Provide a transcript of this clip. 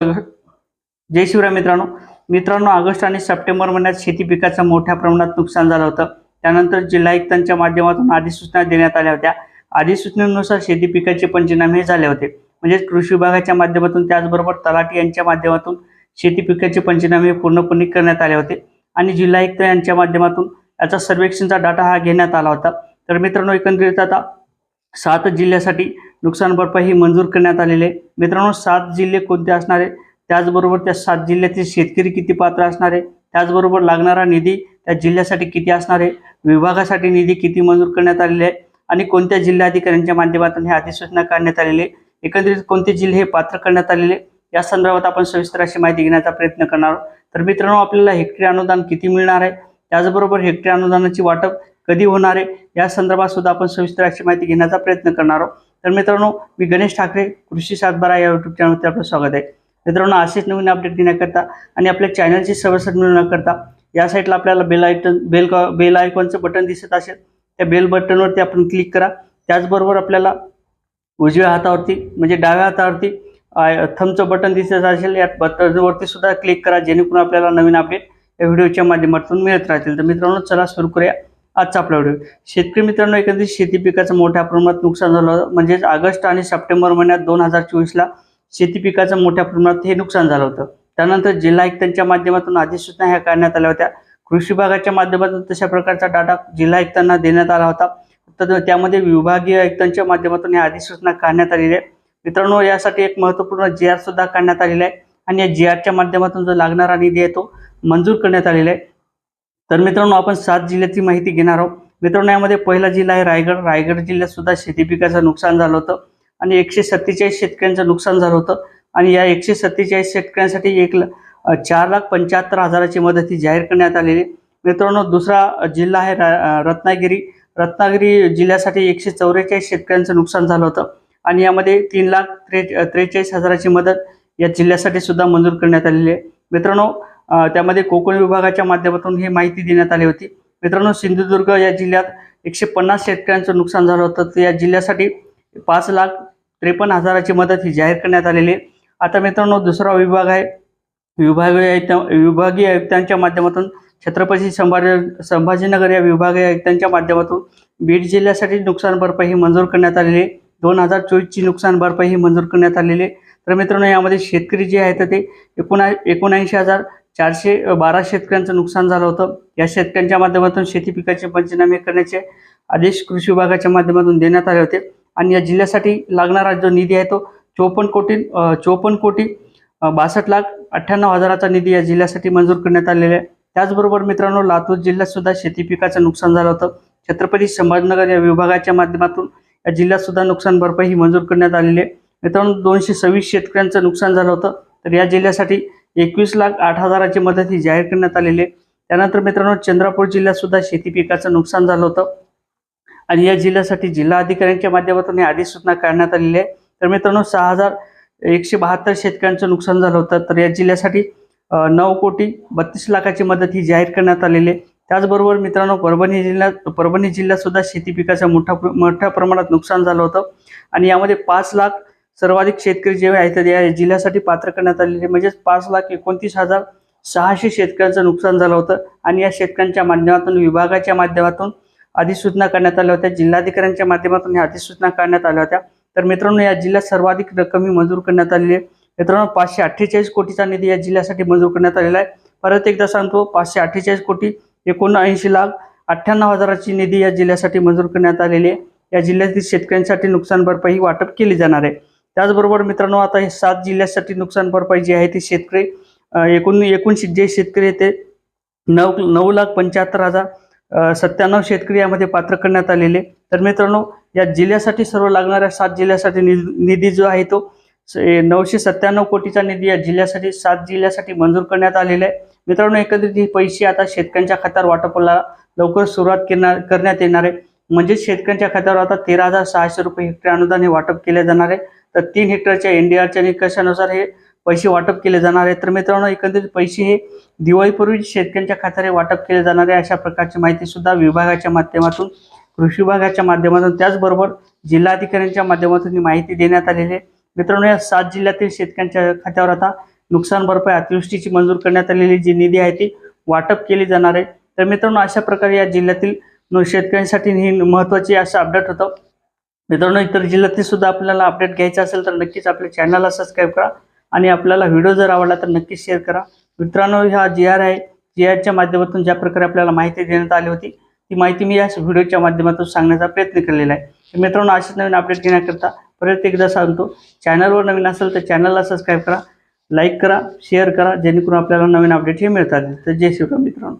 जय शिवराय मित्रांनो. मित्रांनो ऑगस्ट आणि सप्टेंबर महिन्यात शेती पिकाचं मोठ्या प्रमाणात नुकसान झालं होतं. त्यानंतर जिल्हा आयुक्तांच्या माध्यमातून अधिसूचना देण्यात आल्या होत्या. अधिसूचनेनुसार शेती पिकाचे पंचनामे झाले होते. म्हणजेच कृषी विभागाच्या माध्यमातून त्याचबरोबर तलाठी यांच्या माध्यमातून शेती पिकाचे पंचनामे पूर्णपणे करण्यात आले होते. आणि जिल्हा आयुक्त यांच्या माध्यमातून याचा सर्वेक्षणचा डाटा हा घेण्यात आला होता. तर मित्रांनो एकंदरीत आता सात जिल्ह्यासाठी नुकसान भरपाई ही मंजूर करण्यात आलेली आहे. मित्रांनो सात जिल्हे कोणते असणार आहे? त्याचबरोबर त्या सात जिल्ह्यातील शेतकरी किती पात्र असणार आहे? त्याचबरोबर लागणारा निधी त्या जिल्ह्यासाठी किती असणार आहे? विभागासाठी निधी किती मंजूर करण्यात आलेले आहे? आणि कोणत्या जिल्हाधिकाऱ्यांच्या माध्यमातून ही अधिसूचना काढण्यात आलेली आहे? एकंदरीत कोणते जिल्हे हे पात्र करण्यात आलेले या संदर्भात आपण सविस्तर अशी माहिती घेण्याचा प्रयत्न करणार आहोत. तर मित्रांनो आपल्याला हेक्टरी अनुदान किती मिळणार आहे? त्याचबरोबर हेक्टरी अनुदानाची वाटप कधी होणार आहे? या संदर्भात सुद्धा आपण सविस्तर अशी माहिती घेण्याचा प्रयत्न करणार आहोत. तर मित्रांनो मी गणेश ठाकरे कृषी सातबारा या युट्यूब चॅनलमध्ये आपलं स्वागत आहे. मित्रांनो असेच नवीन अपडेट घेण्याकरता आणि आपल्या चॅनलची सबस्क्राईब मिळवण्याकरता या साईडला आपल्याला बेल आयटन बेल बेल आयकॉनचं बटन दिसत असेल त्या बेल बटनवरती आपण क्लिक करा. त्याचबरोबर आपल्याला उजव्या हातावरती म्हणजे डाव्या हातावरती थमचं बटन दिसत असेल या बटनवरती सुद्धा क्लिक करा जेणेकरून आपल्याला नवीन अपडेट या व्हिडिओच्या माध्यमातून मिळत राहतील. तर मित्रांनो चला सुरू करूया. आजचा आपला व्हिडिओ शेतकरी मित्रांनो एकंदरीत शेती पिकाचं मोठ्या प्रमाणात नुकसान झालं होतं. म्हणजेच ऑगस्ट आणि सप्टेंबर महिन्यात दोन हजार चोवीसला शेती पिकाचं मोठ्या प्रमाणात हे नुकसान झालं होतं. त्यानंतर जिल्हा आयुक्तांच्या माध्यमातून अधिसूचना ह्या काढण्यात आल्या होत्या. कृषी विभागाच्या माध्यमातून तशा प्रकारचा डाटा जिल्हा आयुक्तांना देण्यात आला होता. तर त्यामध्ये विभागीय आयुक्तांच्या माध्यमातून या अधिसूचना काढण्यात आलेली आहे. मित्रांनो यासाठी एक महत्त्वपूर्ण जी आर सुद्धा काढण्यात आलेला आहे. आणि या जी आरच्या माध्यमातून जो लागणारा निधी आहे तो मंजूर करण्यात आलेला आहे. तर मित्रांनो आपण सात जिल्ह्याची माहिती घेणार आहोत. मित्रांनो यामध्ये पहिला जिल्हा आहे रायगड. रायगड जिल्ह्यात सुद्धा शेती पिकाचं नुकसान झालं होतं आणि एकशे सत्तेचाळीस शेतकऱ्यांचं नुकसान झालं होतं. आणि या एकशे सत्तेचाळीस शेतकऱ्यांसाठी एक चार लाख पंच्याहत्तर हजाराची मदत ही जाहीर करण्यात आलेली मित्रांनो दुसरा जिल्हा आहे रत्नागिरी. रत्नागिरी जिल्ह्यासाठी एकशे चौवेचाळीस शेतकऱ्यांचं नुकसान झालं होतं. आणि यामध्ये तीन लाख त्रे त्रेचाळीस हजाराची मदत या जिल्ह्यासाठी सुद्धा मंजूर करण्यात आलेली आहे. मित्रांनो त्यामध्ये कोकण विभागाच्या माध्यमातून ही माहिती देण्यात आली होती. मित्रांनो सिंधुदुर्ग या जिल्ह्यात एकशे पन्नास शेतकऱ्यांचं नुकसान झालं होतं. तर या जिल्ह्यासाठी पाच लाख त्रेपन्न हजाराची मदत ही जाहीर करण्यात आलेली आहे. आता मित्रांनो दुसरा विभाग आहे. विभागीय आयुक्त विभागीय आयुक्तांच्या माध्यमातून छत्रपती संभाजी संभाजीनगर या विभागीय आयुक्तांच्या माध्यमातून बीड जिल्ह्यासाठी नुकसान भरपाई ही मंजूर करण्यात आलेली आहे. दोन हजार चोवीसची नुकसान भरपाई ही मंजूर करण्यात आलेली आहे. तर मित्रांनो यामध्ये शेतकरी जे आहेत ते एकोणा एकोणऐंशी हजार चारशे बारा शेतकऱ्यांचं नुकसान झालं होतं. या शेतकऱ्यांच्या माध्यमातून शेती पिकाचे पंचनामे करण्याचे आदेश कृषी विभागाच्या माध्यमातून देण्यात आले होते. आणि या जिल्ह्यासाठी लागणारा जो निधी आहे तो चोपन्न कोटी चोपन्न कोटी बासष्ट लाख अठ्ठ्याण्णव हजाराचा निधी या जिल्ह्यासाठी मंजूर करण्यात आलेला आहे. त्याचबरोबर मित्रांनो लातूर जिल्ह्यातसुद्धा शेती पिकाचं नुकसान झालं होतं. छत्रपती संभाजीनगर या विभागाच्या माध्यमातून या जिल्ह्यातसुद्धा नुकसान भरपाई ही मंजूर करण्यात आलेली आहे. मित्रांनो दोनशे सव्वीस शेतकऱ्यांचं नुकसान झालं होतं. तर या जिल्ह्यासाठी एकवीस लाख आठ हजाराची मदत ही जाहीर करण्यात आलेली आहे. त्यानंतर मित्रांनो चंद्रपूर जिल्ह्यात सुद्धा शेती पिकाचं नुकसान झालं होतं. आणि या जिल्ह्यासाठी जिल्हा अधिकाऱ्यांच्या माध्यमातून ही अधिसूचना काढण्यात आलेली आहे. तर मित्रांनो सहा हजार एकशे बहात्तर शेतकऱ्यांचं नुकसान झालं होतं. तर या जिल्ह्यासाठी नऊ कोटी बत्तीस लाखाची मदत ही जाहीर करण्यात आलेली आहे. त्याचबरोबर मित्रांनो परभणी जिल्ह्यात परभणी जिल्ह्यात सुद्धा शेती पिकाचं मोठा प्र- मोठ्या प्रमाणात नुकसान झालं होतं. आणि यामध्ये पाच लाख सर्वाधिक शेतकरी जे आहेत या जिल्ह्यासाठी पात्र करण्यात आलेले म्हणजेच पाच लाख एकोणतीस हजार सहाशे शेतकऱ्यांचं नुकसान झालं होतं आणि या शेतकऱ्यांच्या माध्यमातून विभागाच्या माध्यमातून अधिसूचना करण्यात आल्या होत्या. जिल्हाधिकाऱ्यांच्या माध्यमातून या अधिसूचना काढण्यात आल्या होत्या. तर मित्रांनो या जिल्ह्यात सर्वाधिक रक्कम ही मंजूर करण्यात आलेली आहे. मित्रांनो पाचशे अठ्ठेचाळीस कोटीचा निधी या जिल्ह्यासाठी मंजूर करण्यात आलेला आहे. परत एकदा सांगतो पाचशे अठ्ठेचाळीस कोटी एकोणऐंशी लाख अठ्ठ्याण्णव हजाराची निधी या जिल्ह्यासाठी मंजूर करण्यात आलेली आहे. या जिल्ह्यातील शेतकऱ्यांसाठी नुकसान भरपाई वाटप केली जाणार आहे. त्याचबरोबर मित्रांनो आता हे सात जिल्ह्यासाठी नुकसान भरपाई जी आहे ती शेतकरी एकूण एकूण जे शेतकरी आहेत ते नऊ नऊ लाख पंच्याहत्तर हजार सत्त्याण्णव शेतकरी यामध्ये पात्र करण्यात आलेले. तर मित्रांनो या जिल्ह्यासाठी सर्व लागणाऱ्या सात जिल्ह्यासाठी निधी निधी जो आहे तो स- नऊशे सत्त्याण्णव कोटीचा निधी या जिल्ह्यासाठी सात जिल्ह्यासाठी मंजूर करण्यात आलेला आहे. मित्रांनो एकंदरीत हे पैसे आता शेतकऱ्यांच्या खात्यावर वाटपाला लवकर सुरुवात करणार करण्यात येणार आहे. म्हणजेच शेतकऱ्यांच्या खात्यावर आता तेरा हजार सहाशे रुपये हेक्टर अनुदान हे वाटप केले जाणार आहे. तर तीन हेक्टरच्या एन डी आरच्या निकषानुसार हे पैसे वाटप केले जाणार आहे. तर मित्रांनो एकंदरीत पैसे हे दिवाळीपूर्वी शेतकऱ्यांच्या खात्यावर वाटप केले जाणार आहे अशा प्रकारची माहिती सुद्धा विभागाच्या माध्यमातून कृषी विभागाच्या माध्यमातून त्याचबरोबर जिल्हाधिकाऱ्यांच्या माध्यमातून ही माहिती देण्यात आलेली आहे. मित्रांनो या सात जिल्ह्यातील शेतकऱ्यांच्या खात्यावर आता नुकसान भरपाई अतिवृष्टीची मंजूर करण्यात आलेली जी निधी आहे ती वाटप केली जाणार आहे. तर मित्रांनो अशा प्रकारे या जिल्ह्यातील न- शेतकऱ्यांसाठी ही महत्त्वाची असं अपडेट होतं. मित्रांनो इतर जिल्ह्यातील सुद्धा आपल्याला अपडेट घ्यायचं असेल तर नक्कीच आपल्या चॅनलला सबस्क्राईब करा आणि आपल्याला व्हिडिओ जर आवडला तर नक्कीच शेअर करा. मित्रांनो हा जी आर आहे. जी आरच्या माध्यमातून ज्या प्रकारे आपल्याला माहिती देण्यात आली होती ती माहिती मी या व्हिडिओच्या माध्यमातून सांगण्याचा प्रयत्न केलेला आहे. मित्रांनो अशीच नवीन अपडेट घेण्याकरता परत एकदा सांगतो चॅनलवर नवीन असेल तर चॅनलला सबस्क्राईब करा लाईक करा शेअर करा जेणेकरून आपल्याला नवीन अपडेट हे मिळतात. तर जय शिवराम मित्रांनो.